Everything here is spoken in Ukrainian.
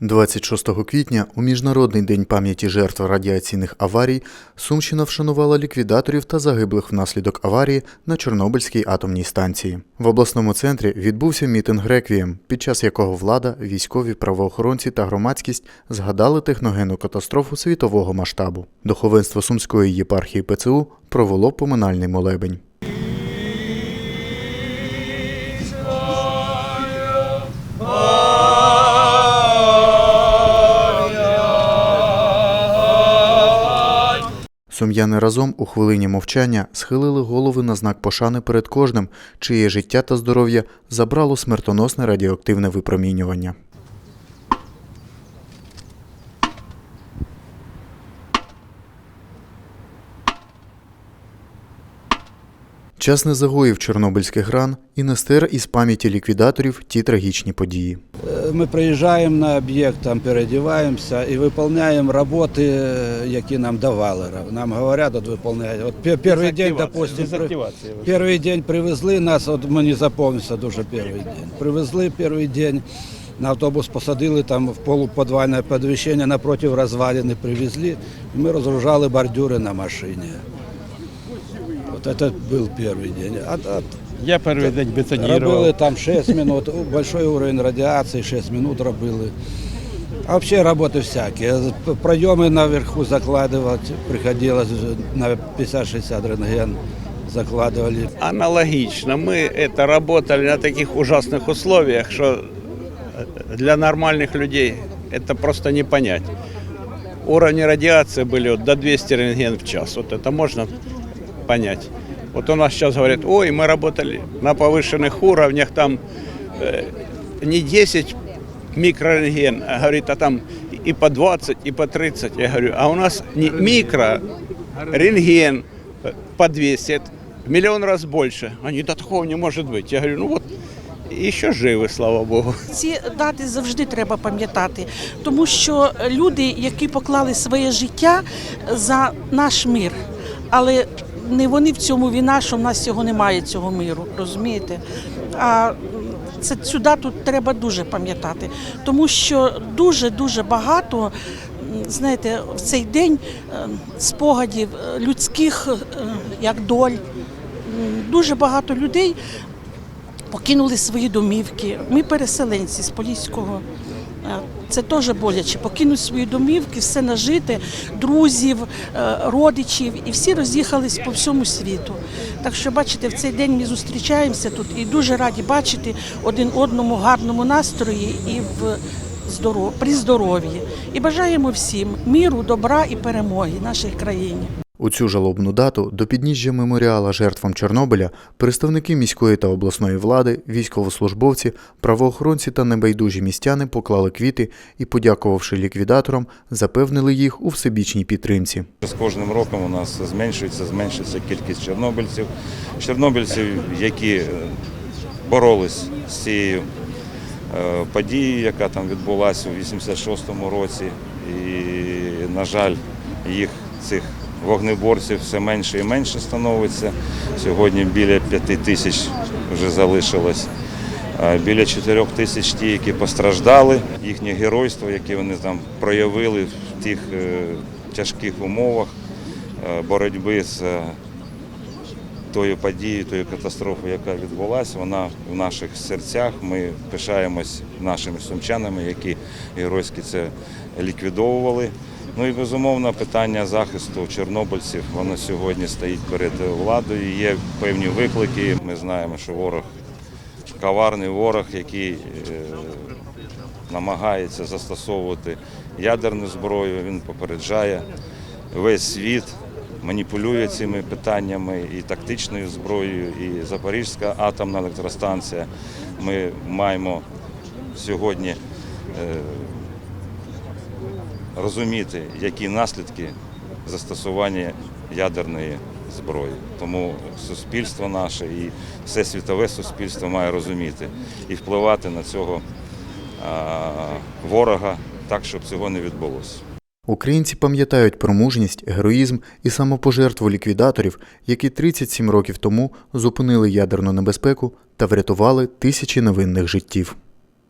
26 квітня у Міжнародний день пам'яті жертв радіаційних аварій Сумщина вшанувала ліквідаторів та загиблих внаслідок аварії на Чорнобильській атомній станції. В обласному центрі відбувся мітинг реквієм, під час якого влада, військові, правоохоронці та громадськість згадали техногенну катастрофу світового масштабу. Духовенство Сумської єпархії ПЦУ провело поминальний молебень. Сум'яни разом у хвилині мовчання схилили голови на знак пошани перед кожним, чиє життя та здоров'я забрало смертоносне радіоактивне випромінювання. Час не загоїв чорнобильських ран і не стер із пам'яті ліквідаторів ті трагічні події. Е, Ми приїжджаємо на об'єкт, там переодіваємося і виконуємо роботи, е, які нам давали. Нам говорять, от виконують. От перший день, допустим, перший день привезли нас, от мені запомнився дуже перший день. Привезли перший день, на автобус посадили, там в полуподвальне підвищення напроти розвалини привезли, і ми розгружали бордюри на машині. От це був перший день. А, а Я перший день бетонував. Робили там 6 минут, большой уровень радіації, 6 минут робили. А вообще роботи всякі. Пройоми наверху закладувати, приходилось на 50-60 рентген закладывали. Аналогично. Мы это работали на таких ужасных условиях, что для нормальных людей это просто не понять. Уровни радиации были вот до 200 рентген в час. Вот это можно понять. Вот у нас сейчас говорят, ой, мы работали на повышенных уровнях, там э, не 10 микрорентген, а говорит, а там и по 20, и по 30. Я говорю, а у нас не микро, рентген э, по 200, это в миллион раз больше. Они, да такого не может быть. Я говорю, ну вот, еще живы, слава богу. Ці дати завжди треба пам'ятати, тому що люди, які поклали своє життя за наш мир, але не вони в цьому вина, що в нас цього немає, цього миру, розумієте? А це цю дату треба дуже пам'ятати, тому що дуже дуже багато. Знаєте, в цей день е, спогадів е, людських е, як доль. Дуже багато людей покинули свої домівки. Ми переселенці з Поліського. Е, Це теж боляче. Покинуть свої домівки, все нажити, друзів, е, родичів, і всі роз'їхались по всьому світу. Так що, бачите, в цей день ми зустрічаємося тут і дуже раді бачити один одному гарному настрої і в здоров... при здоров'ї. І бажаємо всім міру, добра і перемоги нашій країні. У цю жалобну дату до підніжжя меморіала жертвам Чорнобиля представники міської та обласної влади, військовослужбовці, правоохоронці та небайдужі містяни поклали квіти і, подякувавши ліквідаторам, запевнили їх у всебічній підтримці. З кожним роком у нас зменшується, зменшується кількість чорнобильців, чорнобильців, які е, боролись з цією е, подією, яка там відбулася у 86-му році. І, на жаль, їх цих вогнеборців все менше і менше становиться. Сьогодні біля п'яти тисяч вже залишилось. Біля 4 тисяч ті, які постраждали, їхнє геройство, яке вони там проявили в тих е, тяжких умовах е, боротьби з е, тою подією, тою катастрофою, яка відбулася, вона в наших серцях. Ми пишаємось нашими сумчанами, які геройськи це ліквідовували. Ну і безумовно питання захисту чорнобильців воно сьогодні стоїть перед владою. Є певні виклики. Ми знаємо, що ворог коварний ворог, який е, намагається застосовувати ядерну зброю. Він попереджає весь світ, маніпулює цими питаннями і тактичною зброєю, і Запорізька атомна електростанція. Ми маємо сьогодні е, розуміти, які наслідки застосування ядерної зброї. Тому суспільство наше і все світове суспільство має розуміти і впливати на цього ворога так, щоб цього не відбулося. Українці пам'ятають про мужність, героїзм і самопожертву ліквідаторів, які 37 років тому зупинили ядерну небезпеку та врятували тисячі невинних життів.